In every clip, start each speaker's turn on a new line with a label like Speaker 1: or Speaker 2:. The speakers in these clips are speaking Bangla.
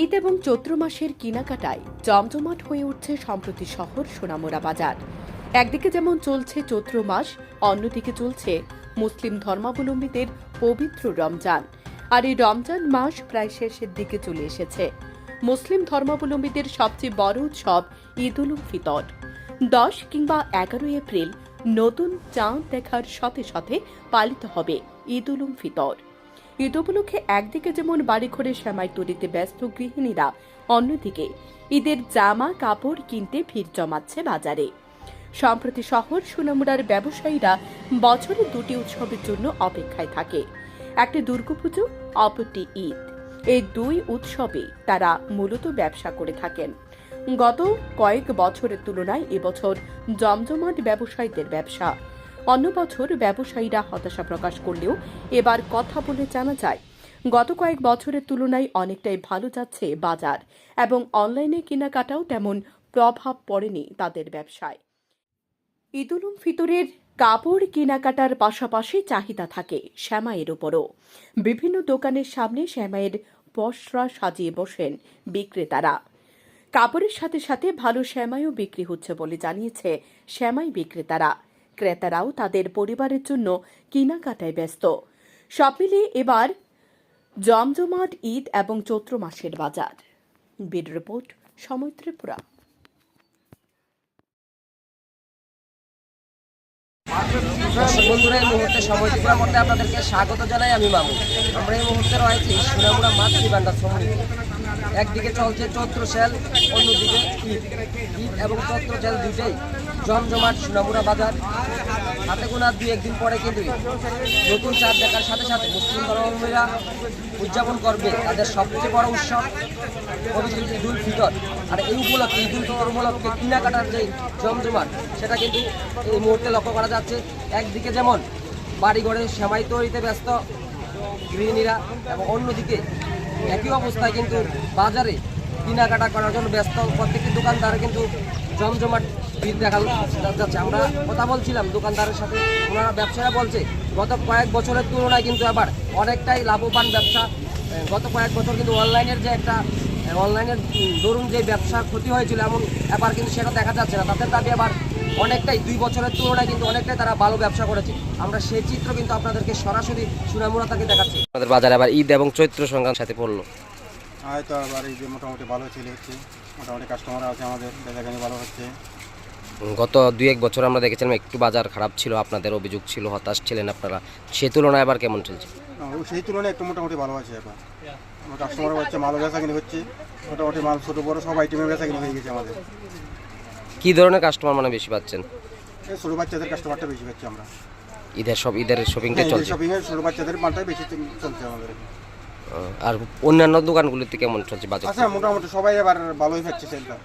Speaker 1: ঈদ এবং চৈত্র মাসের কেনাকাটায় জমজমাট হয়ে উঠছে সম্প্রতি শহর সোনামুড়া বাজার। একদিকে যেমন চলছে চৈত্র মাস, অন্যদিকে চলছে মুসলিম ধর্মাবলম্বীদের পবিত্র রমজান। আর এই রমজান মাস প্রায় শেষের দিকে চলে এসেছে। মুসলিম ধর্মাবলম্বীদের সবচেয়ে বড় উৎসব ঈদ উল ফিতর। দশ কিংবা এগারো এপ্রিল নতুন চাঁদ দেখার সাথে সাথে পালিত হবে ঈদ উল ফিতর। ঈদ উপলক্ষে একদিকে যেমন বাড়িঘরে সেমাই তৈরিতে ব্যস্ত গৃহিণীরা, অন্যদিকে ঈদের জামা, কাপড় কিনতে ভিড় জমাচ্ছে বাজারে। সম্প্রতি শহর সুনামুড়ার ব্যবসায়ীরা বছরে দুটি উৎসবের জন্য অপেক্ষায় থাকে। একটি দুর্গাপুজো, অপরটি ঈদ। এই দুই উৎসবে তারা মূলত ব্যবসা করে থাকেন। গত কয়েক বছরের তুলনায় এবছর জমজমাট ব্যবসায়ীদের ব্যবসা অন্য বছর ব্যবসায়ীরা হতাশা প্রকাশ করলেও এবার কথা বলে জানা যায়, গত কয়েক বছরের তুলনায় অনেকটাই ভালো যাচ্ছে বাজার এবং অনলাইনে কেনাকাটাও তেমন প্রভাব পড়েনি তাদের ব্যবসায়। ঈদুল ফিতরের কাপড় কেনাকাটার পাশাপাশি চাহিদা থাকে শ্যামাইয়ের উপরও। বিভিন্ন দোকানের সামনে শ্যামাইয়ের পসরা সাজিয়ে বসেন বিক্রেতারা। কাপড়ের সাথে সাথে ভালো শ্যামাইও বিক্রি হচ্ছে বলে জানিয়েছে শ্যামাই বিক্রেতারা। ক্রেতারাও তাদের পরিবারের জন্য কেনাকাটায় ব্যস্ত। সব মিলিয়ে এবার জমজমাট, ঈদ এবং চৈত্র মাসের বাজার। বিড রিপোর্ট, সময় ত্রিপুরা।
Speaker 2: দর্শক বন্ধুরা, এই মুহূর্তে সময় ত্রিপুরা মধ্যে আপনাদেরকে স্বাগত জানাই আমি মামু। আমরা এই মুহূর্তে রয়েছি সোনামুড়া মাতৃ ভান্ডার সমিতি। একদিকে চলছে চৈত্র সেল, অন্যদিকে ঈদ। ঈদ এবং চৈত্র সেল দুইটাই জমজমাট সোনামুড়া বাজার। হাতে গোনা দুই একদিন পরে কিন্তু নতুন চাঁদ দেখার সাথে সাথে মুসলিম ধর্মাবলম্বীরা উদযাপন করবে তাদের সবচেয়ে বড় উৎসব পবিত্র ঈদ উল ফিতর। আর এই উপলক্ষে ঈদ উল ফিতর উপলক্ষে কেনাকাটার যে জমজমাট, সেটা কিন্তু এই মুহূর্তে লক্ষ্য করা যাচ্ছে। একদিকে যেমন বাড়িঘরে সেমাই তৈরিতে ব্যস্ত গৃহিণীরা এবং অন্যদিকে একই অবস্থায় কিন্তু বাজারে কেনাকাটা করার জন্য ব্যস্ত প্রত্যেকটি দোকানদার কিন্তু জমজমাট ভিড় দেখা যাচ্ছে। আমরা কথা বলছিলাম দোকানদারের সাথে, ওনারা ব্যবসায়ীরা বলছে, গত কয়েক বছরের তুলনায় কিন্তু আবার অনেকটাই লাভবান ব্যবসা। গত কয়েক বছর কিন্তু অনলাইনের যে একটা অনলাইনের দরুন যে ব্যবসা ক্ষতি হয়েছিল এমন এবার কিন্তু সেটা দেখা যাচ্ছে না। তাদের দাবি আবার অনেকটাই দুই বছরের তুলনায় কিন্তু অনেকটাই তারা ভালো ব্যবসা করেছে। আমরা সেই চিত্র কিন্তু আপনাদেরকে সরাসরি সুনামুরা থেকে দেখাচ্ছি। আমাদের বাজারে আবার ঈদ এবং চৈত্র সংক্রান্ত সাথে পড়ল।
Speaker 3: হয়তো আবার এই যে মোটামুটি ভালো চলে হচ্ছে মোটামুটি কাস্টমার আছে আমাদের বেচাকেনি ভালো হচ্ছে।
Speaker 2: গত দুই এক বছর আমরা দেখেছিলাম একটু বাজার খারাপ ছিল আপনাদের অভিযোগ ছিল হতাশ ছিলেন আপনারা। সে তুলনায় আবার কেমন চলছে?
Speaker 3: সেই তুলনায় একটু মোটামুটি ভালো আছে এখন। কাস্টমার হচ্ছে হচ্ছে মালও বেচাকিনি হচ্ছে। মোটামুটি মাল ছোটো বড়ো সব আইটেমের বেচাকিনি হয়ে গেছে আমাদের।
Speaker 2: কি ধরনের কাস্টমার মানে বেশি পাচ্ছেন?
Speaker 3: ছোটো বাচ্চাদের কাস্টমারটা বেশি পাচ্ছি আমরা।
Speaker 2: ঈদের সব ঈদের শপিংটা
Speaker 3: হ্যাঁ,
Speaker 2: চলছে?
Speaker 3: শপিংয়ের ছোটো বাচ্চাদের মালটাই বেশি চলছে আমাদের।
Speaker 2: আর অন্যান্য দোকানগুলিতে কেমন চলছে বাজার
Speaker 3: আচ্ছা মোটামুটি সবাই এবার ভালোই পাচ্ছে সেলটা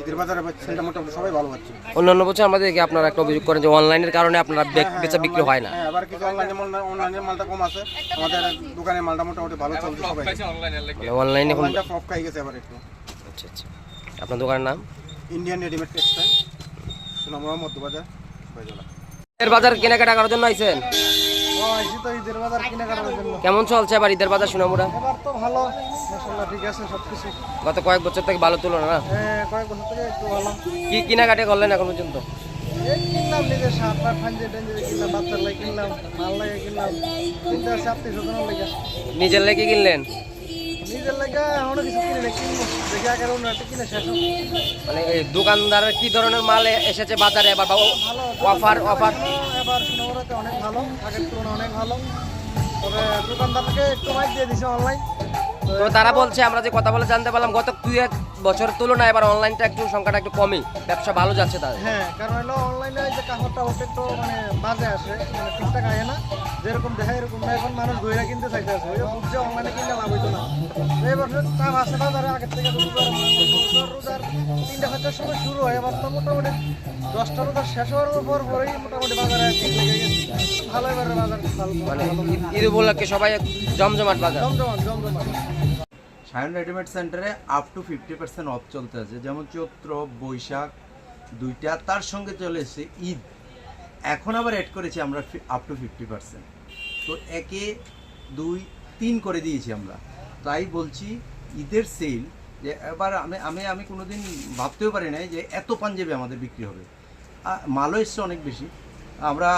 Speaker 3: ঈদের বাজারে সেলটা মোটামুটি সবাই ভালো পাচ্ছে।
Speaker 2: অন্যান্য বছর আপনারা একটা অভিযোগ করেন যে অনলাইনের কারণে আপনারা বেচা বিক্রি হয় না।
Speaker 3: হ্যাঁ আবার কিছু অনলাইনে অনলাইনের মালটা কম আছে। আমাদের দোকানের মালটা মোটামুটি ভালো চলছে সবাই।
Speaker 2: মানে অনলাইনে এখন
Speaker 3: অনলাইনটা ফ্লপ খাই গেছে এবার একটু।
Speaker 2: আচ্ছা আচ্ছা। আপনার দোকানের নাম?
Speaker 3: Indian readymade textile Sonamura Madhyabazar ফয়জলা
Speaker 2: ঈদের বাজার কেনাকাটা করার জন্য আইছেন? কেমন চলছে আবার ঈদের বাজার সুনামুরা
Speaker 4: এবার তো ভালো মাসাল্লাহ ঠিক আছে সব
Speaker 2: গত কয়েক বছর থেকে ভালো তুলনা না?
Speaker 4: হ্যাঁ কয়েক বছর থেকে একটু ভালো।
Speaker 2: কি কেনাকাটা করলেন এখন পর্যন্ত?
Speaker 4: কিনলাম নিজের সাত আট ফাঞ্জে টাঞ্জে কিনলাম বাচ্চার লাগে কিনলাম মাল লাগে কিনলাম কিনতে আছে লাগে।
Speaker 2: নিজের লেগে কিনলেন?
Speaker 4: নিজের লাগে এখনও কিছু কিনে নেই কিনবো। দেখে আগে অন্য একটা কিনে শেষ
Speaker 2: মানে এই দোকানদারের কি ধরনের মাল এসেছে বাজারে এবার
Speaker 4: বাবু
Speaker 2: অফার অফার?
Speaker 4: এবার অনেক ভালো আগের তুলনায় অনেক ভালো। তবে দোকানদারকে একটু মাইক দিয়ে দিছে অনলাইন
Speaker 2: তো তারা বলছে আমরা যে কথা বলে জানতে পারলাম গত দুই এক বছরের তুলনায় এবার অনলাইনটা একটু সংখ্যাটা একটু কমই ব্যবসা ভালো যাচ্ছে তাদের।
Speaker 4: হ্যাঁ কারণ হলো অনলাইনে যে কাপড়টা ওটা একটু মানে বাজে আসে মানে ঠিকঠাক আয় না যেরকম দেখায় এরকম না এখন মানুষ বইরা কিনতে চাইতে আছে ওই বুঝছে অনলাইনে কিনলে লাভ হইতো না। তো এই বছর চাপ আছে বাজারে আগের থেকে তো রোজার রোজার তিনটা চারটার সময় শুরু হয় এবার তো মোটামুটি দশটা রোজার শেষ হওয়ার পর পরেই মোটামুটি বাজারে ঠিক লেগে গেছে। ভালো এবারে বাজার
Speaker 2: মানে ঈদ উপলক্ষে সবাই জমজমাট বাজার।
Speaker 4: জমজমাট জমজমাট।
Speaker 5: সায়ন রেডিমেড সেন্টারে up to fifty percent off চলতে আছে। যেমন চৈত্র, বৈশাখ দুইটা, তার সঙ্গে চলে এসেছে ঈদ। এখন আবার অ্যাড করেছি আমরা আপ টু ফিফটি পার্সেন্ট তো একে দুই, তিন করে দিয়েছি আমরা। তাই বলছি ঈদের সেল যে এবার আমি আমি আমি কোনোদিন ভাবতেও পারি নাই যে এত পাঞ্জাবি আমাদের বিক্রি হবে। মালও এসছে অনেক বেশি। আমরা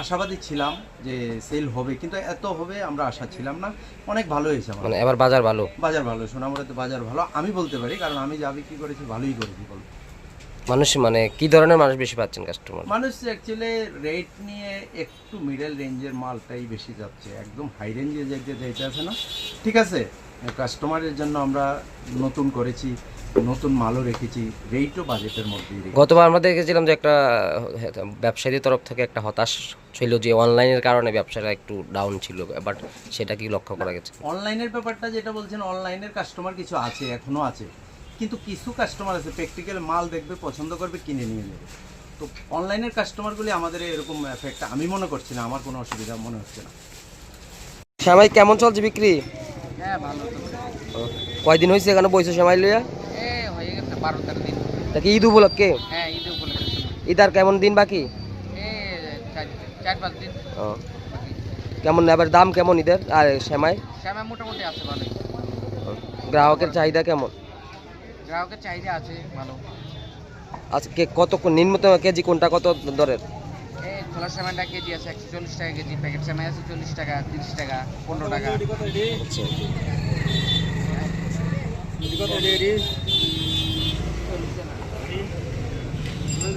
Speaker 5: আশাবাদী ছিলাম যে সেল হবে কিন্তু এত হবে আমরা আশা ছিলাম না। অনেক ভালো হয়েছে
Speaker 2: মানে এবার বাজার ভালো?
Speaker 5: বাজার ভালো সোনামুড়াতে বাজার ভালো। আমি বলতে পারি কারণ আমি যা বিক্রি করেছি ভালোই করেছি বলব
Speaker 2: মানুষ মানে কি ধরনের মানুষ বেশি পাচ্ছেন কাস্টমার
Speaker 5: মানুষ অ্যাকচুয়ালি রেট নিয়ে একটু মিডল রেঞ্জের মালটাই বেশি যাচ্ছে একদম হাই রেঞ্জে যেতে যেতে আছে না ঠিক আছে? কাস্টমারের জন্য আমরা নতুন করেছি। নতুন মালও রেখেছি রেটও বাজেটের মধ্যে
Speaker 2: গতবার আমরা দেখেছিলাম যে একটা হ্যাঁ, ব্যবসায়ীদের তরফ থেকে একটা হতাশ ছিল যে অনলাইনের কারণে ব্যবসাটা একটু ডাউন ছিল বাট সেটা কি লক্ষ্য করা গেছে?
Speaker 5: অনলাইনের ব্যাপারটা যেটা বলছেন অনলাইনের কাস্টমার কিছু আছে এখনও আছে। কিন্তু কিছু কাস্টমার আছে প্র্যাকটিক্যাল মাল দেখবে পছন্দ করবে কিনে নিয়ে যাবে তো অনলাইনের কাস্টমারগুলি আমাদের এরকম এফেক্ট আমি মনে করছি না আমার কোনো অসুবিধা মনে হচ্ছে না।
Speaker 2: শ্যামাই কেমন চলছে বিক্রি?
Speaker 6: হ্যাঁ ভালো তো
Speaker 2: কয়দিন হয়েছে এখানে বইছো শ্যামাই লইয়া?
Speaker 6: বারো তেরো দিন।
Speaker 2: তা কি ঈদ উপলক্ষে?
Speaker 6: হ্যাঁ ঈদ উপলক্ষে।
Speaker 2: ঈদ আর কেমন দিন বাকি?
Speaker 6: চার পাঁচ দিন।
Speaker 2: ও। কেমন এবার দাম কেমন ঈদের? আর শ্যামাই
Speaker 6: শ্যামা মোটামুটি আছে ভালোই।
Speaker 2: গ্রাহকের চাহিদা কেমন?
Speaker 6: গ্রাহকের চাহিদা আছে ভালো।
Speaker 2: আজকে কত নিম্নতম কেজি কোনটা? কত দরের?
Speaker 6: খোলা সেমাইটা কেজি আছে একশো চল্লিশ টাকা কেজি প্যাকেট সেমাই আছে চল্লিশ টাকা তিরিশ টাকা পনেরো টাকা।